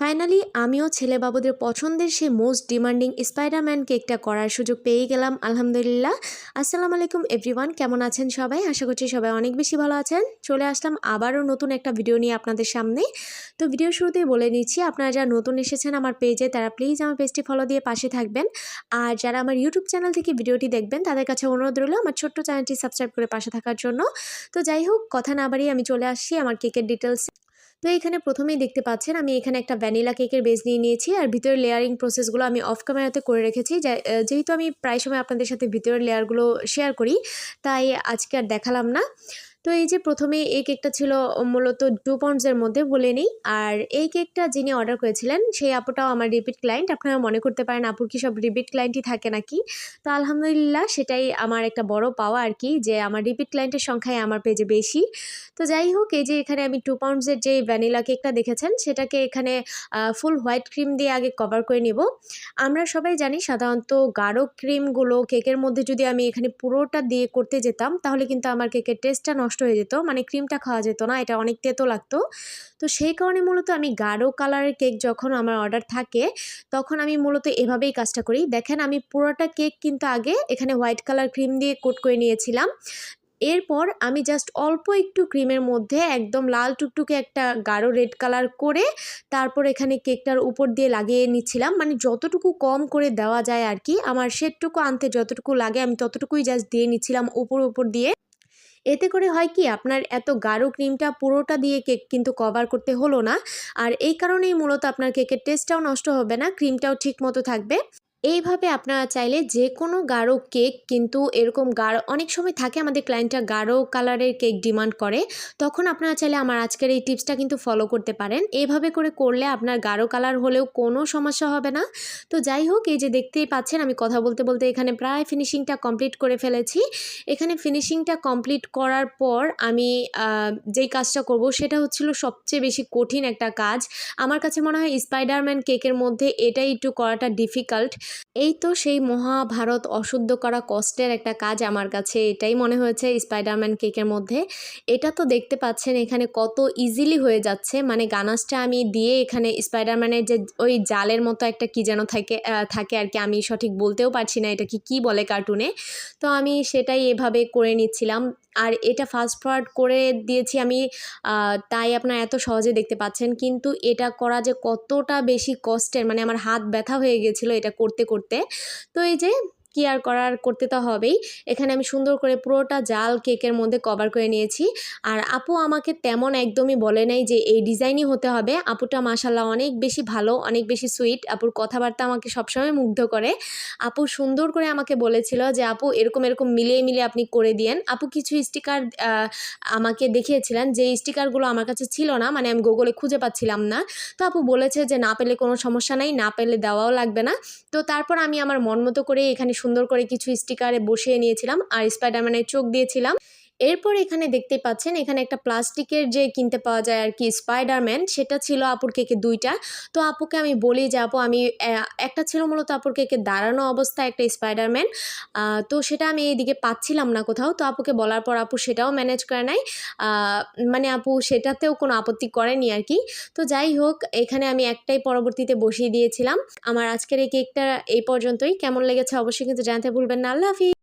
Finally আমিও ছেলে বাবুদের পছন্দের সেই মোস্ট ডিমান্ডিং স্পাইডারম্যান কেকটা করার সুযোগ পেয়ে গেলাম, আলহামদুলিল্লাহ। আসসালামু আলাইকুম এভরিওয়ান কেমন আছেন সবাই? আশা করছি সবাই অনেক বেশি ভালো আছেন। চলে আসলাম আবারও নতুন একটা ভিডিও নিয়ে আপনাদের সামনে। তো ভিডিও শুরুতেই বলে নিচ্ছি, আপনারা যারা নতুন এসেছেন আমার পেজে তারা প্লিজ আমার পেজটি ফলো দিয়ে পাশে থাকবেন। আর যারা আমার ইউটিউব চ্যানেল থেকে ভিডিওটি দেখবেন, তাদের কাছে অনুরোধ রইল আমার ছোট্ট চ্যানেলটি সাবস্ক্রাইব করে পাশে থাকার জন্য। তো যাই হোক, কথা না বাড়িয়ে আমি চলে আসছি আমার কেকের ডিটেলস তো এখানে প্রথমেই দেখতে পাচ্ছেন আমি এখানে একটা ভ্যানিলা কেকের বেজ নিয়ে নিয়েছি আর ভিতরের লেয়ারিং প্রসেসগুলো আমি অফ ক্যামেরাতে করে রেখেছি যেহেতু আমি প্রায় সময় আপনাদের সাথে ভিতরের লেয়ারগুলো শেয়ার করি, তাই আজকে আর দেখালাম না। তো এই যে প্রথমে এই কেকটা ছিল মূলত টু পাউন্ডসের মধ্যে বলে নিই। আর এই কেকটা যিনি অর্ডার করেছিলেন, সেই আপুটাও আমার রিপিট ক্লায়েন্ট। আপনারা মনে করতে পারেন আপুর কি সব রিপিট ক্লায়েন্টই থাকে নাকি? তো আলহামদুলিল্লাহ, সেটাই আমার একটা বড় পাওয়া আর কি, যে আমার রিপিট ক্লায়েন্টের সংখ্যাই আমার পেজে বেশি। তো যাই হোক, এই যে এখানে আমি টু পাউন্ডসের যে ভ্যানিলা কেকটা দেখেছেন, সেটাকে এখানে ফুল হোয়াইট ক্রিম দিয়ে আগে কভার করে নেব। আমরা সবাই জানি সাধারণত গাঢ় ক্রিমগুলো কেকের মধ্যে যদি আমি এখানে পুরোটা দিয়ে করতে যেতাম, তাহলে কিন্তু আমার কেকের টেস্টটা নষ্ট হয়ে যেত। মানে ক্রিমটা খাওয়া যেত না, এটা অনেক তেতো লাগতো। তো সেই কারণে মূলত আমি গাঢ় কালারের কেক যখন আমার অর্ডার থাকে, তখন আমি মূলত এভাবেই কাজটা করি। দেখেন, আমি পুরোটা কেক কিন্তু আগে এখানে হোয়াইট কালার ক্রিম দিয়ে কোট করে নিয়েছিলাম। এরপর আমি জাস্ট অল্প একটু ক্রিমের মধ্যে একদম লাল টুকটুকে একটা গাঢ় রেড কালার করে তারপর এখানে কেকটার উপর দিয়ে লাগিয়ে নিচ্ছিলাম। মানে যতটুকু কম করে দেওয়া যায় আর কি, আমার শেডটুকু আনতে যতটুকু লাগে আমি ততটুকুই জাস্ট দিয়ে নিচ্ছিলাম উপর উপর দিয়ে। এতে করে হয় কি, আপনার এত গাঢ় ক্রিমটা পুরোটা দিয়ে কেক কিন্তু কভার করতে হলো না। আর এই কারণেই মূলত আপনার কেকের টেস্টটাও নষ্ট হবে না ক্রিমটাও ঠিক মতো থাকবে। এইভাবে আপনারা চাইলে যে কোনো গাঢ় কেক কিন্তু এরকম গাঢ়, অনেক সময় থাকে আমাদের ক্লায়েন্টরা গাঢ় কালারের কেক ডিমান্ড করে, তখন আপনারা চাইলে আমার আজকের এই টিপসটা কিন্তু ফলো করতে পারেন। এইভাবে করে করলে আপনার গাঢ় কালার হলেও কোনো সমস্যা হবে না। তো যাই হোক, এই যে দেখতেই পাচ্ছেন, আমি কথা বলতে বলতে এখানে প্রায় ফিনিশিংটা কমপ্লিট করে ফেলেছি। এখানে ফিনিশিংটা কমপ্লিট করার পর আমি যেই কাজটা করব সেটা হচ্ছিল সবচেয়ে বেশি কঠিন একটা কাজ। আমার কাছে মনে হয় স্পাইডারম্যান কেকের মধ্যে এটাই একটু করাটা ডিফিকাল্ট এই তো সেই মহাভারত অশুদ্ধ করা কষ্টের একটা কাজ আমার কাছে, এটাই মনে হয়েছে স্পাইডারম্যান কেকের মধ্যে। এটা তো দেখতে পাচ্ছেন এখানে কত ইজিলি হয়ে যাচ্ছে মানে গানাসটা আমি দিয়ে এখানে স্পাইডারম্যানের যে ওই জালের মতো একটা কি যেন থাকে থাকে আর কি, আমি সঠিক বলতেও পারছি না এটা কি কি বলে কার্টুনে তো আমি সেটাই এভাবে করে নিচ্ছিলাম। আর এটা ফাস্ট ফরওয়ার্ড করে দিয়েছি আমি তাই আপনারা এত সহজে দেখতে পাচ্ছেন। কিন্তু এটা করা যে কতটা বেশি কষ্টের মানে আমার হাত ব্যথা হয়ে গেছিল এটা করতে করতে। তো এই যে কি আর করার করতে তো হবেই। এখানে আমি সুন্দর করে পুরোটা জাল কেকের মধ্যে কভার করে নিয়েছি। আর আপু আমাকে তেমন একদমই বলে নাই যে এই ডিজাইনই হতে হবে। আপুটা মাসাল্লাহ অনেক বেশি ভালো, অনেক বেশি সুইট আপুর কথাবার্তা আমাকে সবসময় মুগ্ধ করে। আপু সুন্দর করে আমাকে বলেছিল যে, আপু, এরকম এরকম মিলিয়ে মিলিয়ে আপনি করে দিয়েন। আপু কিছু স্টিকার আমাকে দেখিয়েছিলেন যে স্টিকারগুলো আমার কাছে ছিল না মানে আমি গুগলে খুঁজে পাচ্ছিলাম না। তো আপু বলেছে যে, না পেলে কোনো সমস্যা নাই, না পেলে দেওয়াও লাগবে না। তো তারপর আমি আমার মন মতো করে এখানে সুন্দর করে কিছু স্টিকারে বসিয়ে নিয়েছিলাম আর স্পাইডারম্যানের চোখ দিয়েছিলাম। এরপর এখানে দেখতেই পাচ্ছেন, এখানে একটা প্লাস্টিকের যে কিনতে পাওয়া যায় আর কি স্পাইডারম্যান সেটা ছিল আপুর কেকে দুইটা। তো আপুকে আমি বলি যে, আপু, আমি একটা ছিল মূলত আপুর কেকে দাঁড়ানো অবস্থায় একটা স্পাইডারম্যান তো সেটা আমি এইদিকে পাচ্ছিলাম না কোথাও। তো আপুকে বলার পর আপু সেটাও ম্যানেজ করে নাই। মানে আপু সেটাতেও কোনো আপত্তি করেনি আর কি তো যাই হোক, এখানে আমি একটাই পরবর্তীতে বসিয়ে দিয়েছিলাম। আমার আজকের এই কেকটা এই পর্যন্তই। কেমন লেগেছে অবশ্যই কিন্তু জানতে ভুলবেন না। আল্লাহ হাফিজ।